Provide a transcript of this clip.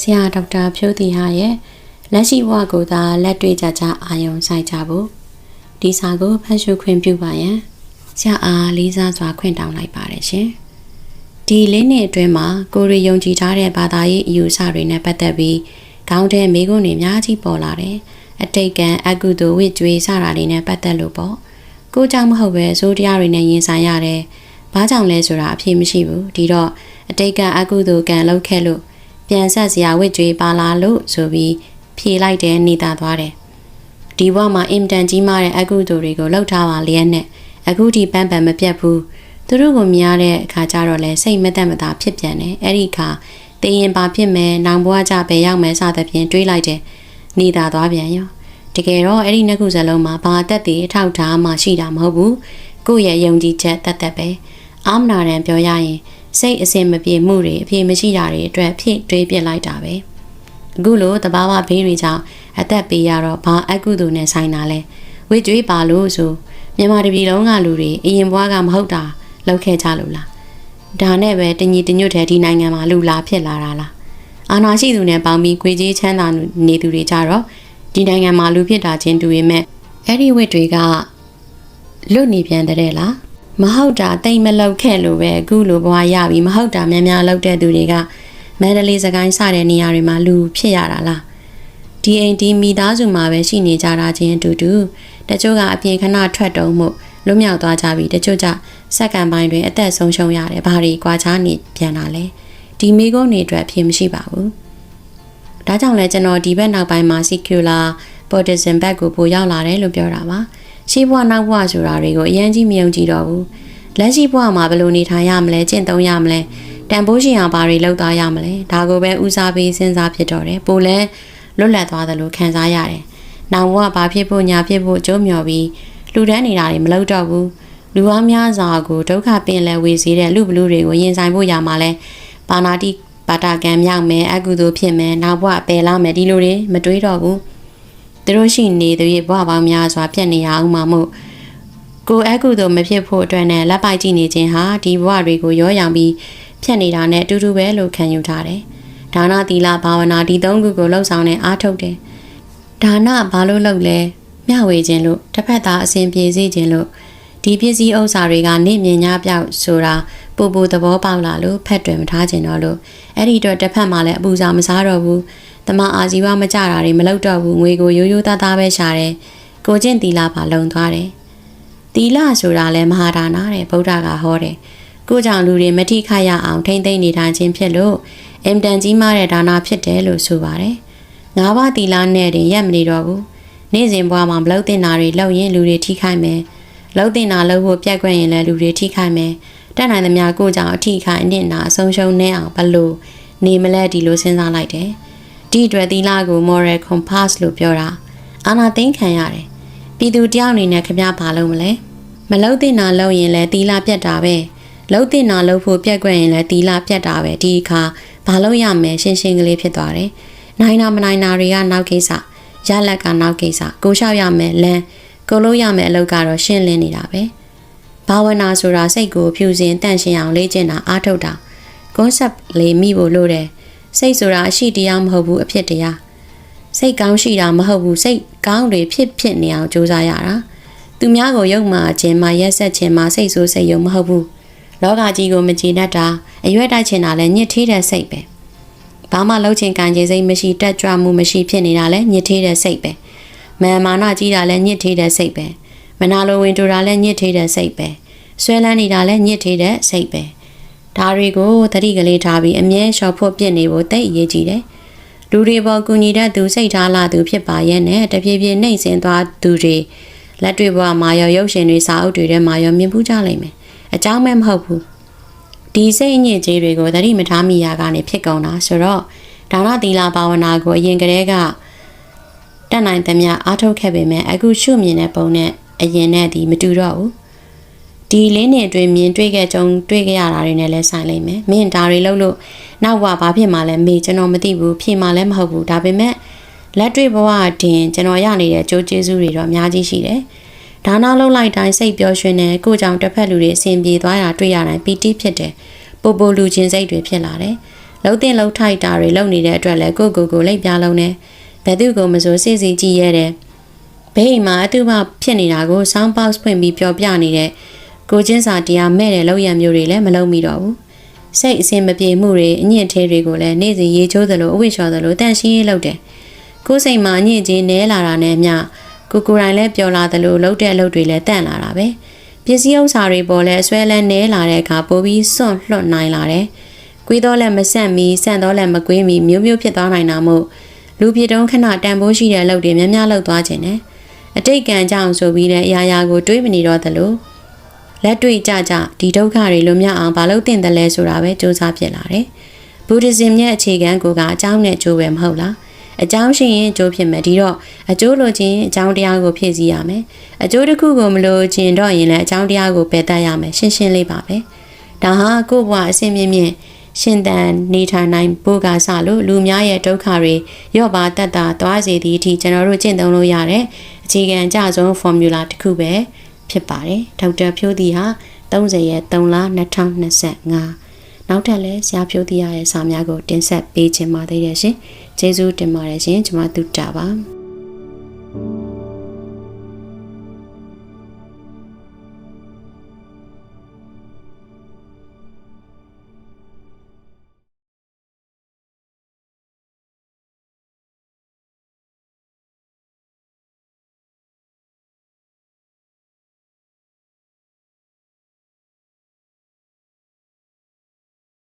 ဆရာဒေါက်တာဖြိုးတီဟာရဲ့လက်ရှိဘဝကိုသာလက်တွေ့ကြကြအာယုံဆိုင်ကြဖို့ဒီစာကိုဖတ်ရှုခွင့်ပြုပါရန်ဆရာအားလေးစားစွာခွင့်တောင်းလိုက်ပါတယ်ရှင်ဒီလေးနှစ်အတွင်းမှာကိုရီယုံကြည်ထားတဲ့ဘာသာရေးအယူအဆတွေနဲ့ပတ်သက်ပြီးခေါင်းထဲမိကုန်းတွေအများကြီးပေါ်လာတယ်အတိတ်ကံအကုသိုလ်ဝိကျွေးစတာတွေနဲ့ပတ်သက်လို့ပေါ့ကိုကြောင့်မဟုတ်ပဲဇိုးတရားတွေနဲ့ရင်ဆိုင်ရတယ်ဘာကြောင့်လဲဆိုတာအဖြေမရှိဘူးဒီတော့အတိတ်ကအကုသိုလ်ကံလောက်ခဲ့လို့ ပြန်ဆက်စရာဝိကျွေးပါလာလို့ဆိုပြီးဖြေလိုက်တဲ့နေတာသွားတယ်ဒီဘဝမှာအင်တန်ကြီးမားတဲ့အကုသိုလ်တွေကိုလှုပ်ထားပါလျက်နဲ့အခုဒီပန်းပန်မပြတ်ဘူးသူတို့ကိုမြင်ရတဲ့အခါကျတော့လဲစိတ်မသက်မသာဖြစ်ပြန်တယ်အဲ့ဒီအခါတည်ရင်ပါဖြစ်မယ်နောင်ဘဝကြပဲရောက်မယ်စသဖြင့်တွေးလိုက်တယ်နေတာသွားပြန်ရောတကယ်တော့အဲ့ဒီနှစ်ခုစလုံးမှာဘာအသက်တည်အထောက်ထားမှရှိတာမဟုတ်ဘူးကိုယ့်ရဲ့ယုံကြည်ချက်တတ်တတ်ပဲအာမနာရန်ပြောရရင် စိတ်အစင်မပြေမှုတွေအပြေမရှိတာတွေအတွက်ဖြစ်တွေးပြစ်လိုက်တာပဲအခုလိုတဘာဝဘေးတွေကြောင့်အသက်ပေးရတော့ဘာအကုသိုလ်နဲ့ဆိုင်တာလဲဝိကျွေးပါလို့ဆိုမြန်မာတပြည်လုံးကလူတွေအရင်ဘွားကမဟုတ်တာလောက်ခဲ့ကြလို့လားဒါနဲ့ပဲတညီတညွတ်တဲ့ဒီနိုင်ငံမှာလူလာဖြစ်လာတာလားအာနာရှိသူနဲ့ပေါင်းပြီးခွေကြီးချမ်းသာနေသူတွေကြတော့ဒီနိုင်ငံမှာလူဖြစ်တာချင်းတူပေမဲ့အဲ့ဒီဝိတွေကလွတ်နေပြန်တဲ့လား မဟုတ်တာတိတ်မလောက်ခဲ့လို့ပဲအခုလိုဘဝရပြီမဟုတ်တာများများလောက်တဲ့သူတွေကမန္တလေးစကိုင်းစတဲ့နေရာတွေမှာလူဖြစ်ရတာလားဒီအိမ်ဒီမိသားစုမှာပဲရှိနေကြတာချင်းအတူတူတချို့ကအပြင်ခဏထွက်တုံးမှုလွတ်မြောက်သွားကြပြီတချို့ကြစက္ကန့်ပိုင်းတွင်အသက်ဆုံးရှုံးရတယ်ဘာတွေကြွားချနေပြန်လာလဲဒီမိကုန်းတွေအတွက်အဖြစ်မရှိပါဘူးဒါကြောင့်လဲကျွန်တော်ဒီဘက်နောက်ပိုင်းမှာ secular Buddhism ဘက်ကိုပို့ရောက်လာတယ်လို့ပြောတာပါ ရှေးဘဝနောက်ဘဝဆိုတာတွေကိုအရင်ကြီးမယုံကြည်တော့ဘူးလက်ရှိဘဝမှာဘယ်လိုနေထိုင်ရမလဲကျင့်သုံးရမလဲတန်ဖိုးရှင်အောင်ဘာတွေလုပ်သားရမလဲဒါကိုပဲဦးစားပေးစဉ်းစားဖြစ်တော့တယ်ပိုလဲလွတ်လပ်သွားတယ်လို့ခံစားရတယ်နောင်ဘဝဘာဖြစ်ဖို့ညာဖြစ်ဖို့ကြိုးမျှော်ပြီးလူတန်းနေတာတွေမလုပ်တော့ဘူးလူအားများစွာကိုဒုက္ခပင်လယ်ဝေစေတဲ့လူဘလူတွေကိုရင်ဆိုင်ဖို့ရမှာလဲပါဏာတိပါတာကံမြောက်မယ်အကုသိုလ်ဖြစ်မယ်နောက်ဘဝပယ်လာမယ်ဒီလိုတွေမတွေးတော့ဘူး သူတို့ရှိနေတဲ့ဘဝပေါင်းများစွာပြတ်နေရအောင်မှမို့ကိုအကုသိုလ်မဖြစ်ဖို့အတွက်နဲ့လက်ပိုက်ကြည့်နေခြင်းဟာဒီဘဝတွေကိုရောရောင်ပြီးဖြတ်နေတာနဲ့အတူတူပဲလို့ခံယူထားတယ်ဒါနသီလဘာဝနာဒီသုံးခုကိုလှုပ်ဆောင်နေအားထုတ်တယ်ဒါနဘာလို့လုပ်လဲမျှဝေခြင်းလို့တစ်ဖက်သားအစဉ်ပြေစေခြင်းလို့ဒီပစ္စည်းဥစ္စာတွေကနေမြင်냐ပြောက်ဆိုတာပူပူသဘောပေါက်လာလို့ဖက်တွင်မထားခြင်းတော့လို့အဲ့ဒီတော့တစ်ဖက်မှာလည်းအပူစာမစားတော့ဘူး တမအာဇီဝမကြတာတွေမလုပ်တော့ဘူးငွေကိုရိုးရိုးသားသားပဲရှာတယ်ကိုကျင့်တီလာပါလုံသွားတယ်တီလာဆိုတာလည်းမဟာဒါနတဲ့ဗုဒ္ဓကဟောတယ်ကိုကြောင့်လူတွေမထိခိုက်ရအောင်ထိမ့်သိမ့်နေထိုင်ခြင်းဖြစ်လို့အင်တန်ကြီးမားတဲ့ဒါနာဖြစ်တယ်လို့ဆိုပါတယ်ငါးပါးတီလာနဲ့တင်ရက်မနေတော့ဘူးနေ့စဉ်ဘဝမှာမလုပ်တင်တာတွေလုပ်ရင်လူတွေထိခိုက်မယ်လုပ်တင်တာလုပ်ဖို့ပြက်ကွက်ရင်လည်းလူတွေထိခိုက်မယ်တက်နိုင်သမျှကိုကြောင့်အထိခိုက်အနစ်နာအဆုံးရှုံးနေအောင်ဘလို့နေမလဲဒီလိုစဉ်းစားလိုက်တယ် ဒီအတွက်သီလကို moral compass လို့ပြောတာအာနာသိမ့်ခံရတယ်ပြည်သူတယောက်အနေနဲ့ခပြဘာလုပ်မလဲမလုပ်တင်တာလုပ်ရင်လည်းသီလပြတ်တာပဲလုပ်တင်တာလုပ်ဖို့ပြက်ကွက်ရင်လည်းသီလပြတ်တာပဲဒီအခါဘာလုပ်ရမလဲရှင်းရှင်းကလေးဖြစ်သွားတယ်နိုင်နာမနိုင်နာတွေကနောက်ကိစ္စရလက်ကနောက်ကိစ္စကိုလျှောက်ရမယ်လမ်းကိုလို့ရမယ်အလုပ်ကတော့ရှင်းလင်းနေတာပဲဘာဝနာဆိုတာစိတ်ကိုဖြူစင်တန့်ရှင်းအောင်လေ့ကျင့်တာအားထုတ်တာ concept လေးမိဖို့လိုတယ် စိတ်ဆိုတာအရှိတရားမဟုတ်ဘူးအဖြစ်တရားစိတ်ကောင်းရှိတာမဟုတ်ဘူးစိတ်ကောင်းတွေဖြစ်ဖြစ်နေအောင်ကြိုးစားရတာသူများကိုယုံမှခြင်းမှရက်ဆက်ခြင်းမှစိတ်ဆိုးစိတ်ယုံမဟုတ်ဘူးလောကကြီးကိုမကြည်တတ်တာအရွက်တိုက်ချင်တာလည်းညစ်ထေးတဲ့စိတ်ပဲဘာမှလှုပ်ချင်ကန်ချင်စိတ်မရှိတက်ကြွမှုမရှိဖြစ်နေတာလည်းညစ်ထေးတဲ့စိတ်ပဲမာမာနကြီးတာလည်းညစ်ထေးတဲ့စိတ်ပဲမနာလိုဝင်တူတာလည်းညစ်ထေးတဲ့စိတ်ပဲဆွဲလန်းနေတာလည်းညစ်ထေးတဲ့စိတ်ပဲ ဒါတွေကိုတတိကလေးထားပြီးအမြဲလျှော်ဖို့ပြစ်နေဖို့တိတ်အရေးကြီးတယ်လူတွေပေါ်ကူညီတတ်သူစိတ်ထားလာသူဖြစ်ပါရဲ့နဲ့တဖြည်းဖြည်းနှိမ့်စင်သွားသူတွေလက်တွေ့ဘဝမှာရောရုပ်ရှင်တွေစာအုပ်တွေထဲမှာရောမြင်ပူးကြလိမ့်မယ်အကြောင်းမဲမဟုတ်ဘူးဒီစိတ်အညစ်အကြေးတွေကိုသတိမထားမိရကနေဖြစ်ကုန်တာဆိုတော့ဒါနသီလဘာဝနာကိုအရင်ကတည်းကတက်နိုင်သမျှအားထုတ်ခဲ့ပေမဲ့အခုရှုမြင်တဲ့ပုံနဲ့အရင်နဲ့ဒီမတူတော့ဘူး ဒီလေးနှစ်အတွင်းမြင်တွေ့ခဲ့ကြုံတွေ့ခဲ့ရတာတွေနဲ့လည်းဆိုင်လိမ့်မယ်မင်းဒါတွေလုပ်လို့နောက်ဘဝဘာဖြစ်မှလဲမေကျွန်တော်မသိဘူးဖြစ်မှလည်းမဟုတ်ဘူးဒါပေမဲ့လက်တွေ့ဘဝတင်ကျွန်တော်ရနေတဲ့ကြိုးကျေးဇူးတွေတော့အများကြီးရှိတယ်ဒါနာလုံးလိုက်တိုင်းစိတ်ပျော်ရွှင်တယ်ကိုကြောင့်တစ်ဖက်လူတွေအဆင်ပြေသွားတာတွေ့ရတိုင်းပီတိဖြစ်တယ်ပိုပိုလူချင်းစိတ်တွေဖြစ်လာတယ်လှုပ်တင်လှုပ်ထိုက်တာတွေလုပ်နေတဲ့အတွက်လည်းကိုကိုကိုလိပ်ပြားလုံးနဲ့ဘယ်သူကိုမစိုးစစ်စီကြည့်ရတဲ့ဘေးအိမ်မှာအတူမဖြစ်နေတာကို sound box ဖွင့်ပြီးပျော်ပြနေတဲ့ ကိုချင်းစာတရားမဲ့တဲ့လောက်ရံမျိုးတွေလည်းမလုပ်မိတော့ဘူးစိတ်အစင်မပြေမှုတွေအညစ်အသေးတွေကိုလည်းနေ့စဉ်ရေချိုးသလိုအဝိချော်သလိုတန့်ရှင်းရေးလုပ်တယ်ကိုယ်စိတ်မှာအညစ်အကြေးနဲလာတာနဲ့မျှကိုကိုယ်တိုင်လည်းပျော်လာသလိုလှုပ်တဲ့အလုပ်တွေလည်းတန့်လာတာပဲပစ္စည်းဥစ္စာတွေပေါ်လဲဆွဲလန်းနဲလာတဲ့အခါပိုပြီးစွန့်လွတ်နိုင်လာတယ်ကွေးတော့လည်းမဆန့်မီဆန့်တော့လည်းမကွေးမီမျိုးမျိုးဖြစ်သွားနိုင်တာမို့လူပြတုံးခဏတန်ဖိုးရှိတဲ့အလုပ်တွေများများလုပ်သွားခြင်းနဲ့အတိတ်ကံကြောင့်ဆိုပြီးတဲ့အရာရာကိုတွေးမနေတော့သလို လက်တွေ့ကြကြဒီဒုက္ခတွေလွတ်မြောက်အောင်မလုပ်သင့်တယ်လဲဆိုတာပဲစူးစမ်းဖြစ်လာတယ်။ဗုဒ္ဓဇင်ရဲ့အခြေခံကိုကအကြောင်းနဲ့ကျိုးပဲမဟုတ်လား။အကြောင်းရှိရင်အကျိုးဖြစ်မယ်ဒီတော့အကျိုးလိုခြင်းအကြောင်းတရားကိုဖြည့်ဆည်းရမယ်။အကျိုးတစ်ခုကိုမလိုချင်တော့ရင်လည်းအကြောင်းတရားကိုပယ်တတ်ရမယ်ရှင်းရှင်းလေးပါပဲ။ဒါဟာကိုယ့်ဘဝအစဉ်မြင့်မြင့်ရှင်တန်နေထိုင်နိုင်ဖို့ကစလို့လူများရဲ့ဒုက္ခတွေရော့ပါတတ်တာသွားစေသည့်အထိကျွန်တော်တို့ကျင့်သုံးလို့ရတဲ့အခြေခံအကျဆုံး formula တစ်ခုပဲ ဖြစ်ပါတယ်ဒေါက်တာဖြိုးသည်ဟာ30ရက်3လ2025နောက်ထပ်လည်းဆရာဖြိုးသည်ရဲ့စာများကိုတင်ဆက်ပေးခြင်းပါသေးတယ်ရှင်ကျေးဇူးတင်ပါတယ်ရှင်ကျွန်မတူတာပါ